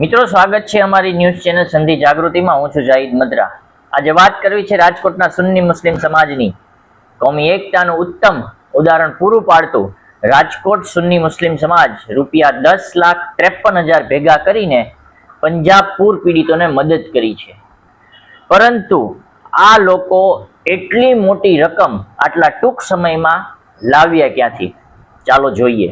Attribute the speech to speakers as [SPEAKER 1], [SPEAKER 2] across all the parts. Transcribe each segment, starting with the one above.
[SPEAKER 1] મિત્રો, સ્વાગત છે અમારી ન્યૂઝ ચેનલ સંધિ જાગૃતિમાં. હું છું જાહિદ મદ્રા. આજે વાત કરવી છે રાજકોટના સુન્ની મુસ્લિમ સમાજની. કોમી એકતાનું ઉત્તમ ઉદાહરણ પૂરું પાડતું રાજકોટ સુન્ની મુસ્લિમ સમાજ રૂપિયા દસ લાખ ત્રેપન હજાર ભેગા કરીને પંજાબ પૂર પીડિતોને મદદ કરી છે. પરંતુ આ લોકો એટલી મોટી રકમ આટલા ટૂંક સમયમાં લાવ્યા ક્યાંથી? ચાલો જોઈએ.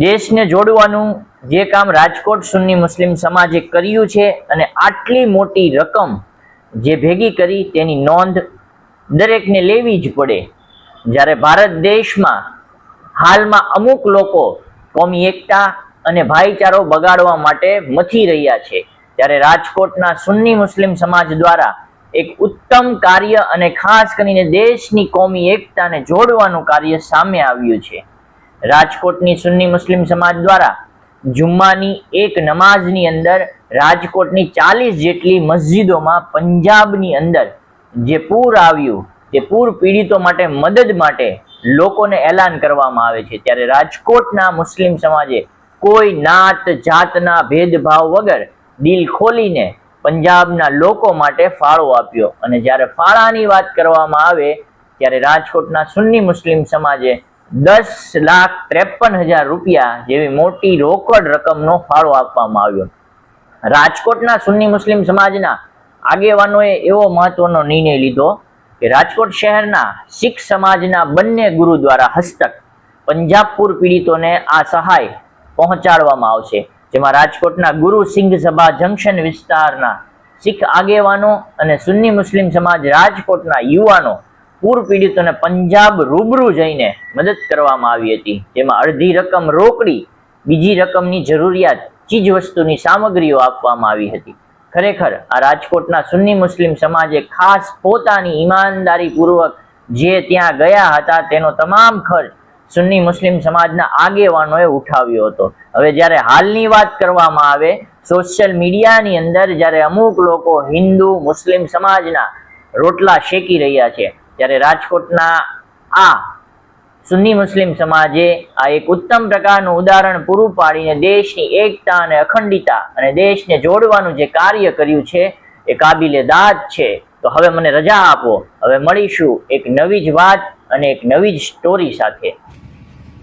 [SPEAKER 1] દેશને જોડવાનું જે કામ રાજકોટ સુન્ની મુસ્લિમ સમાજે કર્યું છે અને આટલી મોટી રકમ જે ભેગી કરી તેની નોંધ દરેકને લેવી જ પડે. જ્યારે ભારત દેશમાં હાલમાં અમુક લોકો કોમી એકતા અને ભાઈચારો બગાડવા માટે મથી રહ્યા છે, ત્યારે રાજકોટના સુન્ની મુસ્લિમ સમાજ દ્વારા એક ઉત્તમ કાર્ય અને ખાસ કરીને દેશની કોમી એકતાને જોડવાનું કાર્ય સામે આવ્યું છે. રાજકોટની સુન્ની મુસ્લિમ સમાજ દ્વારા જુમ્માની એક નમાઝની અંદર રાજકોટની ચાલીસ જેટલી મસ્જિદોમાં પંજાબની અંદર જે પૂર આવ્યું, તે પૂર પીડિતો માટે મદદ માટે લોકોને એલાન કરવામાં આવે છે. ત્યારે રાજકોટના મુસ્લિમ સમાજે કોઈ નાત, જાતના ભેદભાવ વગર દિલ ખોલીને પંજાબના લોકો માટે ફાળો આપ્યો. અને જ્યારે ફાળાની વાત કરવામાં આવે, ત્યારે રાજકોટના સુન્ની મુસ્લિમ સમાજે દસ લાખ ત્રેપન હજાર રૂપિયા જેવી મોટી રોકડ રકમનો ફાળો આપવામાં આવ્યો. રાજકોટના સુન્ની મુસ્લિમ સમાજના આગેવાનોએ એવો મહત્વનો નિર્ણય લીધો કે રાજકોટ શહેરના શીખ સમાજના બંને ગુરુ દ્વારા હસ્તક પંજાબપુર પીડિતોને આ સહાય પહોંચાડવામાં આવશે. જેમાં રાજકોટના ગુરુ સિંઘ સભા જંકશન વિસ્તારના શીખ આગેવાનો અને સુન્ની મુસ્લિમ સમાજ રાજકોટના યુવાનો પૂર પીડિતોને પંજાબ રૂબરૂ જઈને મદદ કરવામાં આવી હતી. જેમાં અડધી રકમ રોકડી, બીજી રકમની જરૂરિયાત, ચીજ વસ્તુની સામગ્રીઓ આપવામાં આવી હતી. ખરેખર, આ રાજકોટના સુન્ની મુસ્લિમ સમાજે ખાસ પોતાની ઈમાનદારી પૂર્વક જે ત્યાં ગયા હતા તેનો તમામ ખર્ચ સુન્ની મુસ્લિમ સમાજના આગેવાનોએ ઉઠાવ્યો હતો. હવે જ્યારે હાલની વાત કરવામાં આવે, સોશિયલ મીડિયાની અંદર જ્યારે અમુક લોકો હિન્દુ, મુસ્લિમ સમાજના રોટલા શેકી રહ્યા છે ત્યારે રાજકોટના આ સુન્ની મુસ્લિમ સમાજે આ એક ઉત્તમ પ્રકારનું ઉદાહરણ પૂરું પાડીને દેશની એકતા અને અખંડિતા અને દેશને જોડવાનું જે કાર્ય કર્યું છે, એ કાબિલે દાદ છે. તો હવે મને રજા આપો. હવે મળીશું એક નવી જ વાત અને એક નવી જ સ્ટોરી સાથે.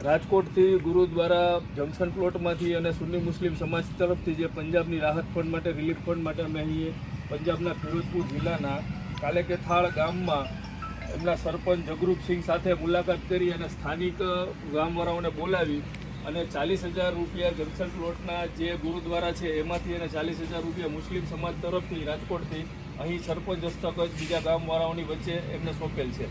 [SPEAKER 2] રાજકોટથી ગુરુદ્વારા જંકશન પ્લોટમાંથી અને સુન્ની મુસ્લિમ સમાજ તરફથી જે પંજાબની રાહત ફંડ માટે, રિલીફ ફંડ માટે અમે અહીં પંજાબના ફિરોજપુર જિલ્લાના કાલેકેથાળ ગામમાં એમના સરપંચ જગરૂપસિંહ સાથે મુલાકાત કરી અને સ્થાનિક ગામવાળાઓને બોલાવી અને ચાલીસ હજાર રૂપિયા જંક્શન પ્લોટના જે ગુરુદ્વારા છે, એમાંથી અને ચાલીસ હજાર રૂપિયા મુસ્લિમ સમાજ તરફથી રાજકોટથી અહીં સરપંચ હસ્તક જ બીજા ગામવાળાઓની વચ્ચે એમને સોંપેલ છે.